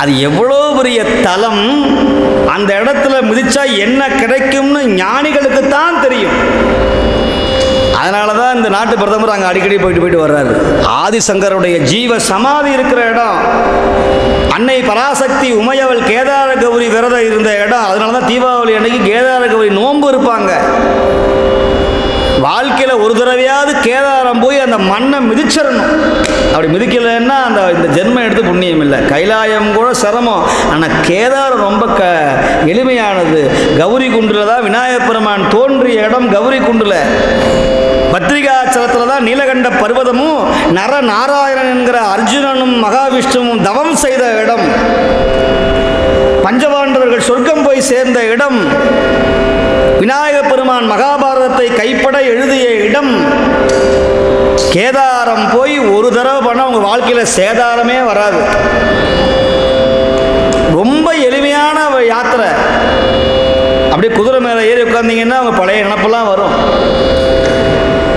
அது எவ்வளோ பெரிய தலம்? அந்த இடத்துல மிதிச்சா என்ன கிடைக்கும்னு ஞானிகளுக்கு தான் தெரியும். அதனால தான் இந்த நாட்டு பிரதமர் அங்கே அடிக்கடி போயிட்டு போயிட்டு வர்றாரு. ஆதிசங்கருடைய ஜீவ சமாதி இருக்கிற இடம். அன்னை பராசக்தி உமையவள் கேதார கௌரி விரதம் இருந்த இடம். அதனால தான் தீபாவளி அன்னைக்கு கேதார கௌரி நோன்பு இருப்பாங்க. வாழ்க்கையில் ஒரு தடவையாவது கேதாரம் போய் அந்த மண்ணை மிதிச்சிடணும். அப்படி மிதிக்கலைன்னா அந்த இந்த ஜென்மம் எடுத்து புண்ணியம் இல்லை. கைலாயம் கூட சிரமம். ஆனால் கேதாரம் ரொம்ப க எளிமையானது. கௌரி குண்டில் தான் விநாயகப் பெருமான் தோன்றிய இடம் கௌரி குண்டில் பத்திரிகாச்சலத்தில் தான் நீலகண்ட பர்வதமும் நர நாராயணன் என்கிற அர்ஜுனனும் மகாவிஷ்ணுவும் தவம் செய்த இடம். பஞ்சபாண்டவர்கள் சொர்க்கம் போய் சேர்ந்த இடம். விநாயக பெருமான் மகாபாரதத்தை கைப்பட எழுதிய இடம். கேதாரம் போய் ஒரு தடவை பண்ணால் உங்கள் வாழ்க்கையில் சேதாரமே வராது. ரொம்ப எளிமையான யாத்திரை. அப்படியே குதிரை மேலே ஏறி உட்காந்திங்கன்னா அவங்க பழைய நினப்பெல்லாம் வரும்.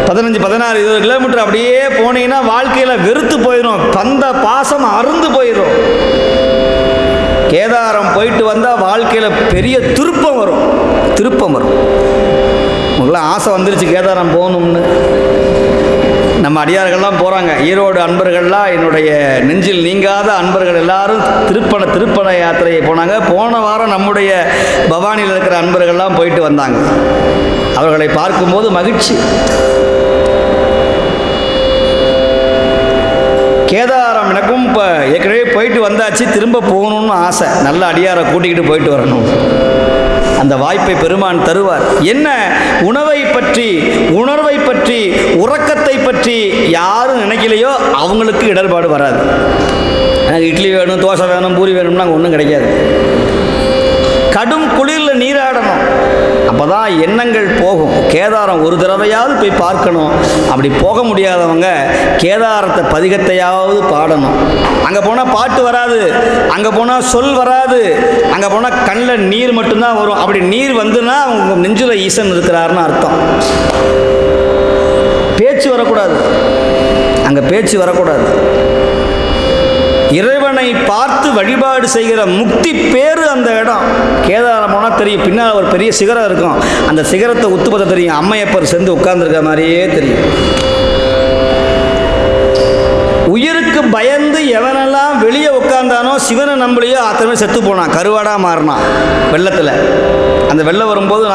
பதினஞ்சு பதினாறு இருபது கிலோமீட்டர் அப்படியே போனீங்கன்னா வாழ்க்கையில் வெறுத்து போயிடும் தந்த பாசம் அருந்து போயிடும் கேதாரம் போயிட்டு வந்தால் வாழ்க்கையில் பெரிய திருப்பம் வரும். திருப்பம் வரும். உங்களுக்குலாம் ஆசை வந்துருச்சு கேதாரம் போகணும்னு. நம்ம அடியார்கள்லாம் போகிறாங்க ஈரோடு அன்பர்கள்லாம் என்னுடைய நெஞ்சில் நீங்காத அன்பர்கள் எல்லாரும் திருப்பண திருப்பண யாத்திரையை போனாங்க. போன வாரம் நம்முடைய பவானியில் இருக்கிற அன்பர்கள்லாம் போயிட்டு வந்தாங்க. அவர்களை பார்க்கும்போது மகிழ்ச்சி. கேதாரம் எனக்கும் இப்போ ஏற்கனவே போயிட்டு வந்தாச்சு. திரும்ப போகணும்னு ஆசை. நல்ல அடியாரை கூட்டிக்கிட்டு போயிட்டு வரணும். அந்த வாய்ப்பை பெருமான் தருவார். என்ன? உணவை பற்றி உணர்வை பற்றி உறக்கத்தை பற்றி யாரும் நினைக்கலையோ அவங்களுக்கு இடர்பாடு வராது. எனக்கு இட்லி வேணும் தோசை வேணும் பூரி வேணும்னா அங்கே ஒன்றும் கிடைக்காது. கடும் குளிரில் நீராடணும். அப்போ தான் எண்ணங்கள் போகும். கேதாரம் ஒரு தடவையாவது போய் பார்க்கணும். அப்படி போக முடியாதவங்க கேதாரத்தை பதிகத்தையாவது பாடணும். அங்கே போனால் பாட்டு வராது. அங்கே போனால் சொல் வராது. அங்கே போனால் கண்ணில் நீர் மட்டும்தான் வரும். அப்படி நீர் வந்துன்னா அவங்க நெஞ்சில் ஈசன் இருக்கிறாருன்னு அர்த்தம். பேச்சு வரக்கூடாது. அங்கே பேச்சு வரக்கூடாது. இறைவனை பார்த்து வழிபாடு செய்கிற முக்தி பேர் அந்த இடம். கேதாரம் போனால் தெரியும். பின்னால் ஒரு பெரிய சிகரம் இருக்கும். அந்த சிகரத்தை உத்து பார்த்தா தெரியும். அம்மையப்பர் சேர்ந்து உட்கார்ந்துருக்க மாதிரியே தெரியும். உயிருக்கு பயந்து எவனெல்லாம் வெளியே உட்கார்ந்தானோ சிவனை நம்பலையோ அத்தனை செத்து போனான். கருவாடாக மாறினான். வெள்ளத்தில். அந்த வெள்ளம் வரும்போது